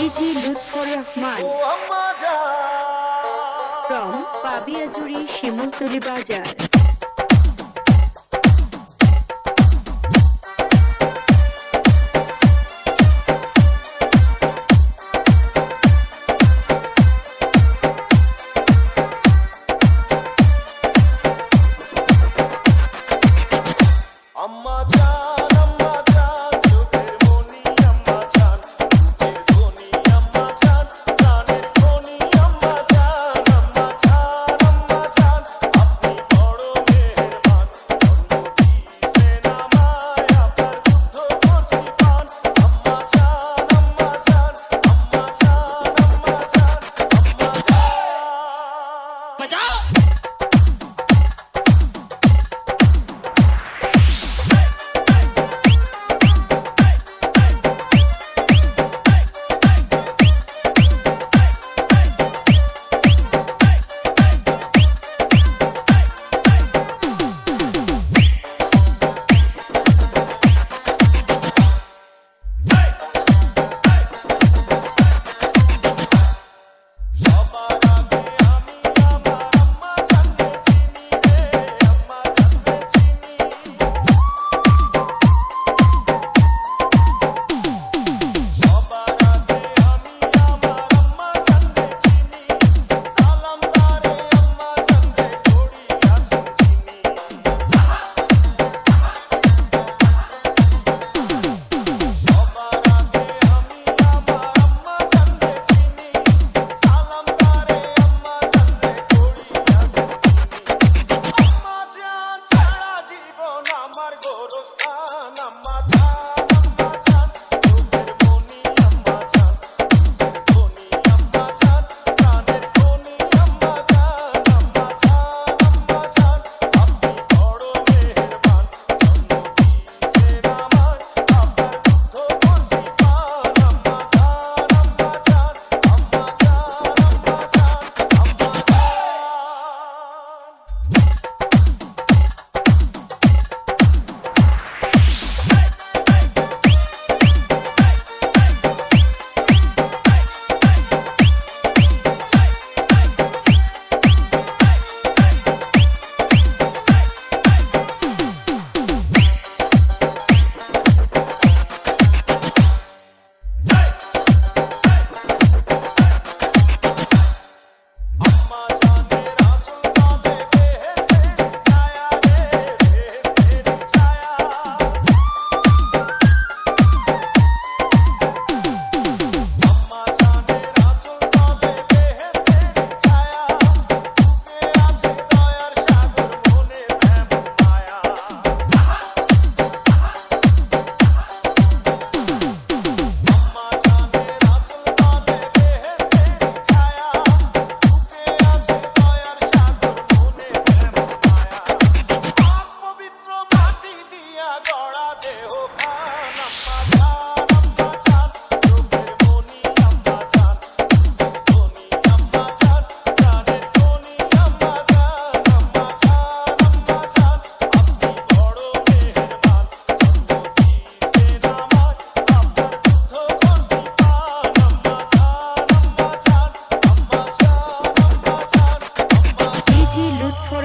DG Lutfor Rahman. From Pabiajuri Shimultali Bazar.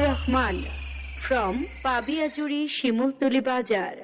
Rahman from Pabiajuri Shimultali বাজার।